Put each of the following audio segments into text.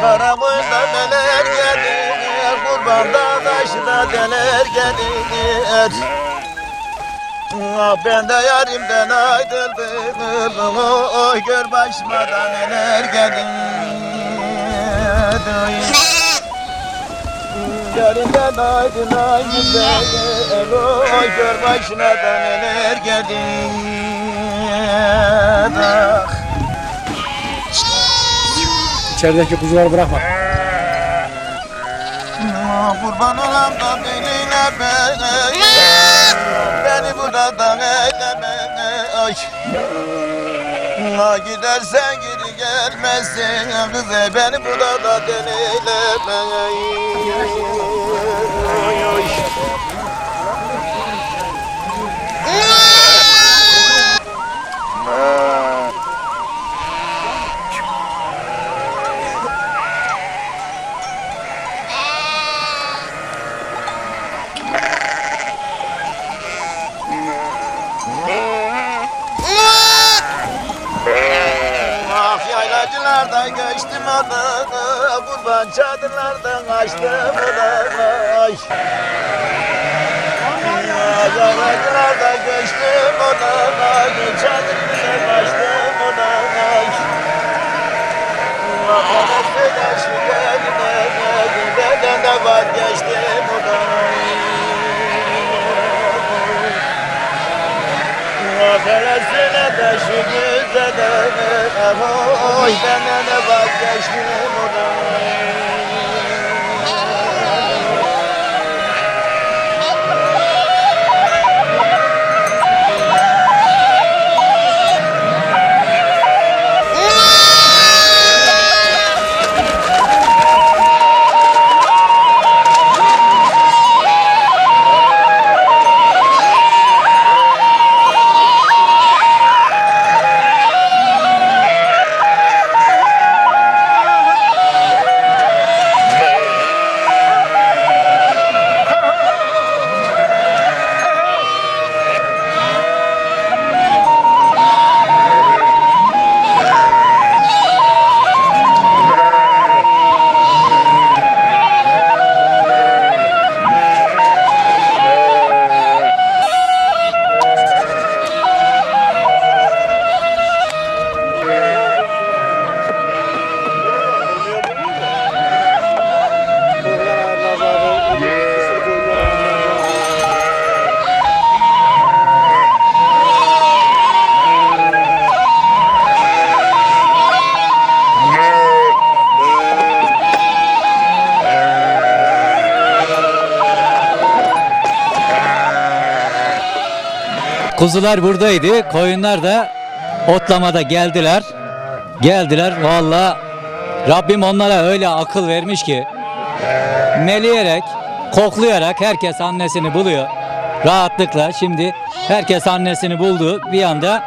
Karamında neler gelir Kurbanda taşına deler gelir Ah ben de yarimden ayrıldım Oy gör başıma da neler gelir Yarimden beni Oy gör başına da neler gelir Ah İçerideki kuzuları bırakma. Kurban olam da beline beni Beni burada da eyleme Ay Ah, Gidersen geri gelmezsin Kız ey, beni burada da deliyleme Ay, ay. Yaylacılarda geçtim adını Kurban çadırlardan açtım odamı Ay. Yaylacılarda geçtim odamı Çadırlardan Kuzular buradaydı. Koyunlar da otlamada geldiler. Geldiler. Valla Rabbim onlara öyle akıl vermiş ki meleyerek, koklayarak herkes annesini buluyor. Rahatlıkla şimdi herkes annesini buldu. Bir anda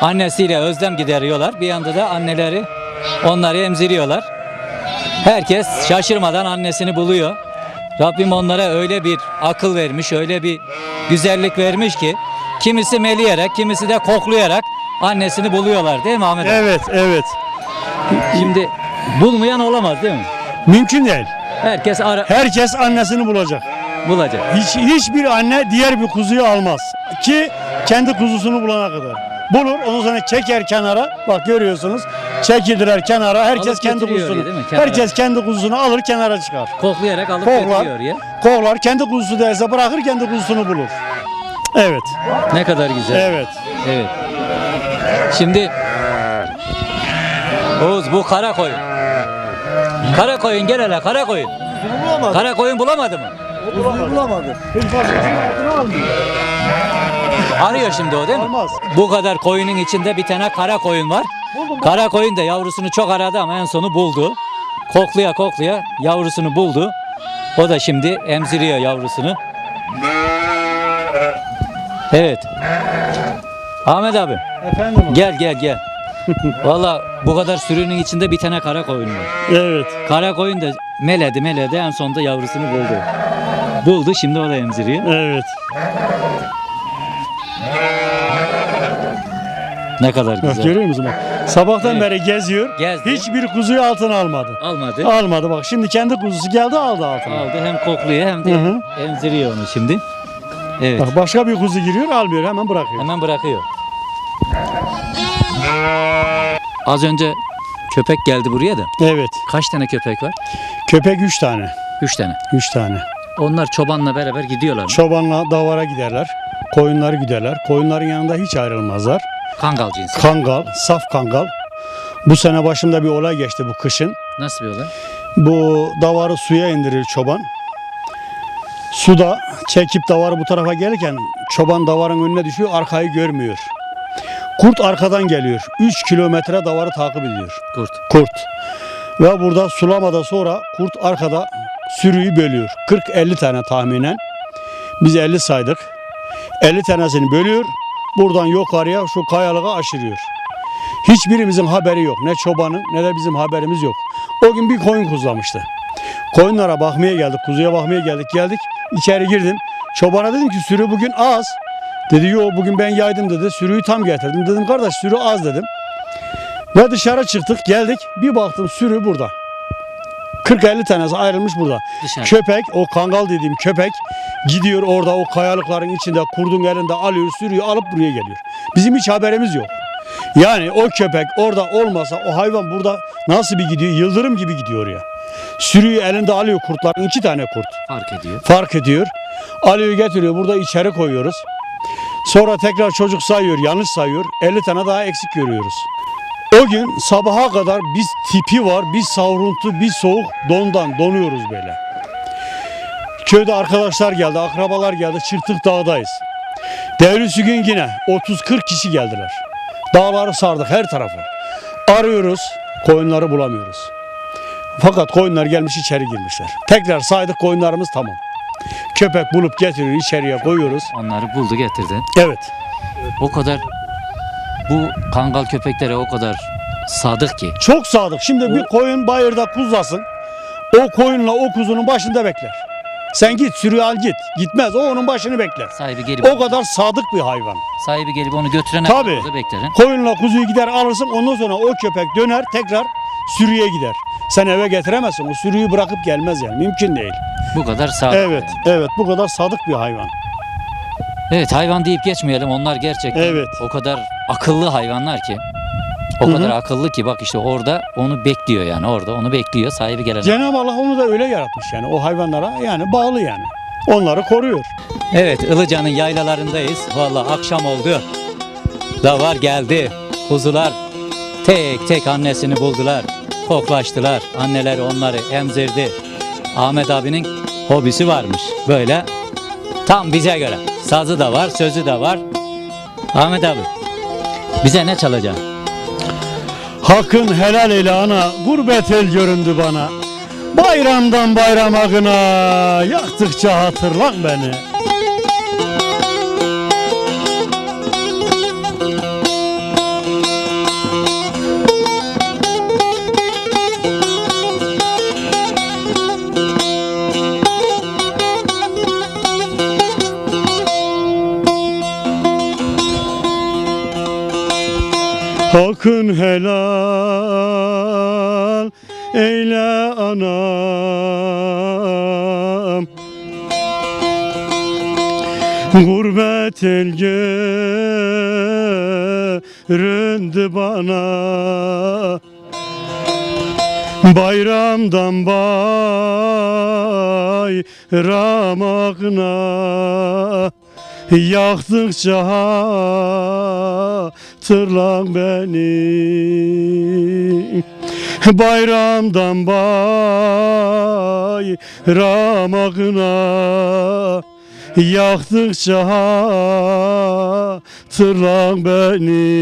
annesiyle özlem gideriyorlar. Bir anda da anneleri onları emziriyorlar. Herkes şaşırmadan annesini buluyor. Rabbim onlara öyle bir akıl vermiş, öyle bir güzellik vermiş ki kimisi meleyerek, kimisi de koklayarak annesini buluyorlar değil mi Ahmet? abi? Evet, evet. Şimdi bulmayan olamaz değil mi? Mümkün değil. Herkes ara Herkes annesini bulacak. bulacak. Hiç hiçbir anne diğer bir kuzuyu almaz ki kendi kuzusunu bulana kadar. Bulur, ondan sonra çeker kenara. Bak görüyorsunuz. Çekildiler kenara. Herkes Alıp kendi getiriyor kuzusunu. değil mi? Kenara. Herkes kendi kuzusunu alır kenara çıkar. Koklayarak alıp Koklar. getiriyor ya. Koklar kendi kuzusu derse bırakır kendi kuzusunu bulur. Evet. Ne kadar güzel. Evet. Evet. Şimdi Oğuz bu kara koyun. Kara koyun gel hele kara koyun. Kara koyun bulamadı mı? Bulamadı. Arıyor şimdi o değil mi? Olmaz. Bu kadar koyunun içinde bir tane kara koyun var. Kara koyun da yavrusunu çok aradı ama en sonu buldu. Kokluya kokluya yavrusunu buldu. O da şimdi emziriyor yavrusunu. Evet. Ahmet abi Efendim. gel gel gel. Valla bu kadar sürünün içinde bir tane kara koyun var. Evet. Kara koyun da meledi meledi en sonunda yavrusunu buldu. Buldu şimdi o da emziriyor. Evet. Ne kadar Bak, güzel. görüyor musun bak? Sabahtan Evet. beri geziyor. Gezdi. Hiçbir kuzuyu altına almadı. Almadı. Almadı bak şimdi kendi kuzusu geldi aldı altına. Aldı hem kokluyor hem de Hı hı. emziriyor onu şimdi. Evet. Bak başka bir kuzu giriyor almıyor hemen bırakıyor. Hemen bırakıyor. Az önce köpek geldi buraya da. Evet. Kaç tane köpek var? Köpek 3 tane. Üç tane. 3 tane. Onlar çobanla beraber gidiyorlar mı? Çobanla davara giderler. Koyunları giderler. Koyunların yanında hiç ayrılmazlar. Kangal cinsi. Kangal, saf kangal. Bu sene başımda bir olay geçti bu kışın. Nasıl bir olay? Bu davarı suya indirir çoban. Suda çekip davarı bu tarafa gelirken çoban davarın önüne düşüyor arkayı görmüyor. Kurt arkadan geliyor. 3 kilometre davarı takip ediyor. Kurt. Kurt. Ve burada sulamada sonra kurt arkada sürüyü bölüyor. 40-50 tane tahminen. Biz 50 saydık. 50 tanesini bölüyor. Buradan yukarıya şu kayalığa aşırıyor. Hiçbirimizin haberi yok. Ne çobanın ne de bizim haberimiz yok. O gün bir koyun kuzlamıştı. Koyunlara bakmaya geldik, kuzuya bakmaya geldik. Geldik, içeri girdim. Çobana dedim ki sürü bugün az. Dedi yo bugün ben yaydım dedi. Sürüyü tam getirdim. Dedim kardeş sürü az dedim. Ve dışarı çıktık geldik. Bir baktım sürü burada. 40-50 tanesi ayrılmış burada. Dışarı. Köpek o kangal dediğim köpek gidiyor orada o kayalıkların içinde kurdun elinde alıyor sürüyü alıp buraya geliyor. Bizim hiç haberimiz yok. Yani o köpek orada olmasa o hayvan burada nasıl bir gidiyor? Yıldırım gibi gidiyor ya. Sürüyü elinde alıyor kurtların iki tane kurt Fark ediyor. fark ediyor. Alıyor getiriyor burada içeri koyuyoruz. Sonra tekrar çocuk sayıyor yanlış sayıyor 50 tane daha eksik görüyoruz. O gün sabaha kadar biz tipi var, bir savruntu, bir soğuk dondan donuyoruz böyle. Köyde arkadaşlar geldi, akrabalar geldi, Çırtık Dağ'dayız. Devrisi gün yine 30-40 kişi geldiler. Dağları sardık her tarafı. Arıyoruz, koyunları bulamıyoruz. Fakat koyunlar gelmiş içeri girmişler. Tekrar saydık koyunlarımız tamam. Köpek bulup getiriyor içeriye koyuyoruz. Onları buldu getirdi. Evet. O kadar bu kangal köpeklere o kadar sadık ki. Çok sadık. Şimdi O- bir koyun bayırda kuzlasın. O koyunla o kuzunun başında bekler. Sen git sürüyü al git. Gitmez. O onun başını bekler. Sahibi gelip O kadar sadık bir hayvan. sahibi gelip onu götürene Tabii. kadar da bekler. ha? Koyunla kuzuyu gider alırsın. Ondan sonra o köpek döner tekrar sürüye gider. Sen eve getiremezsin. O sürüyü bırakıp gelmez yani. Mümkün değil. Bu kadar sadık. Evet. Evet. Bu kadar sadık bir hayvan. Evet hayvan deyip geçmeyelim. Onlar gerçekten Evet. o kadar akıllı hayvanlar ki. O Hı kadar akıllı ki bak işte orada onu bekliyor yani orada onu bekliyor sahibi gelene. Cenab-ı Allah onu da öyle yaratmış yani. O hayvanlara yani bağlı yani. Onları koruyor. Evet Ilıca'nın yaylalarındayız. Vallahi akşam oldu. Davar geldi. Kuzular tek tek annesini buldular. Koklaştılar. Anneler onları emzirdi. Ahmet abinin hobisi varmış. Böyle tam bize göre. Sazı da var, sözü de var. Ahmet abi bize ne çalacaksın? Hakkın helal eyle ana, gurbet el göründü bana. Bayramdan bayrama gına, yaktıkça hatırlan beni. Hakkın helal eyle anam. Gurbet el göründü bana. Bayramdan bayramakna Yaktıkça hatırlan beni. Bayramdan bayramakna Yaktıkça hatırlan beni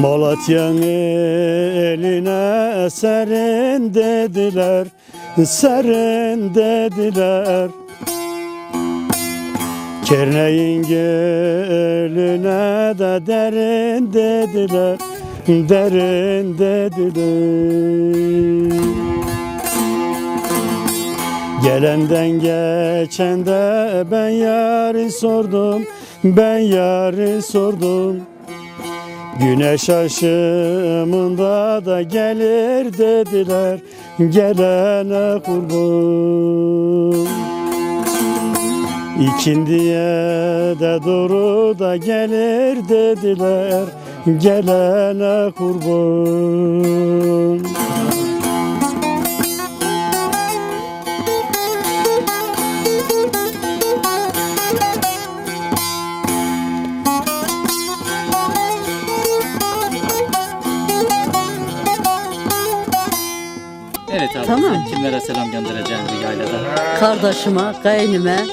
Malatya'nın eline serin dediler, serin dediler. Kerneğin gölüne de derin dediler Derin dediler Gelenden geçende ben yarı sordum Ben yarı sordum Güneş aşımında da gelir dediler Gelene kurban. İkindiye de doğru da gelir dediler Gelene kurban Evet abi. Tamam. sen kimlere selam göndereceğim bu yaylada? Kardeşime, kaynime,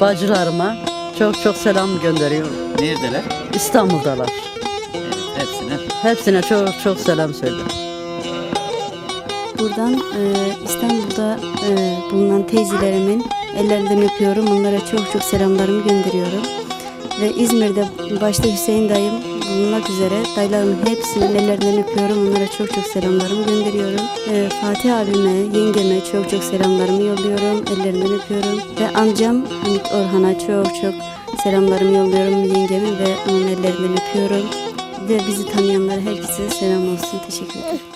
bacılarıma çok çok selam gönderiyorum. Neredeler? İstanbul'dalar. Evet, hepsine. Hepsine çok çok selam söyle. Buradan e, İstanbul'da e, bulunan teyzelerimin ellerinden öpüyorum. Onlara çok çok selamlarımı gönderiyorum. Ve İzmir'de başta Hüseyin dayım bulunmak üzere dayılarımın hepsinin ellerinden öpüyorum. Onlara çok çok selamlarımı gönderiyorum. E, Fatih abime, yengeme çok çok selamlarımı yolluyorum. Ellerinden öpüyorum. Ve amcam Hamit Orhan'a çok çok selamlarımı yolluyorum. Yengemi ve onun ellerinden öpüyorum. Ve bizi tanıyanlara herkese selam olsun. Teşekkür ederim.